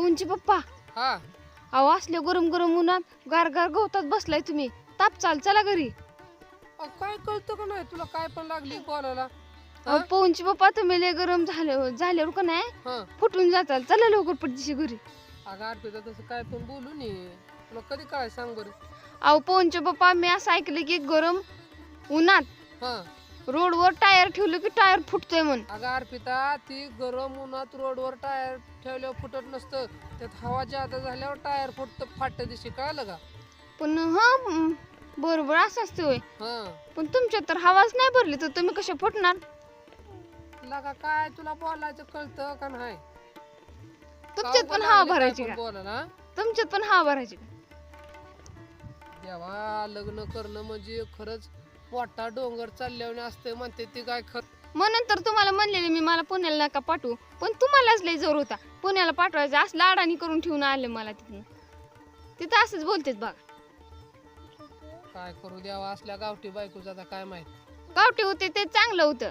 पवनची पप्पा. हा. अहो असले गरम गरम उन्हात गार गार गवतात बसलाय तुम्ही. ताप चाल चला घरी. काय कळतं का नाही? तुला काय पण लागली बोलायला? अहो हा? पवनची पप्पा तुम्ही लय गरम झाले झाल्यावर का नाही? हा. फुटून जाताल. चला लवकर पटदिशी घरी. अगं अर्पिता तसं काय पण बोलू नये. तुला कधी काय सांग बरं? अहो पवनचे पप्पा मी असं ऐकलं की गरम उन्हात हा. रोडवर टायर ठेवलं की टायर फुटतोय म्हण. अगं अर्पिता ती गरम उन्हात रोडवर टायर ठेवल्यावर फुटत नसतं. त्यात हवा जादा झाल्यावर टायर फुटतं फाटतं दिशी कळलं का? पण हा म, बरोबर असं असतं होय. हा. पण तुमच्यात तर हवाच नाही भरली तर तुम्ही कशा फुटणार? लगा काय तुला बोलायचं कळतं का नाही? तुमच्यात पण हवा भरायची का? बोलायला हा? तुमच्यात पण हवा भरायची का? देवा लग्न करणं म्हणजे खरंच मोठा डोंगर चालल्यावर असते म्हणते ती काय खर. म्हणून तर तुम्हाला म्हणलेले मी मला पुण्याला नका पाठवू. पण तुम्हालाच लय जोर होता. पुण्याला पाठवायचं असं लाडानी करून ठेवून आले मला तिथून. तिथं असंच बोलतेत बघा. काय करू द्यावा असल्या गावठी बायकोचा आता काय माहीत. गावठी होते ते चांगलं होतं.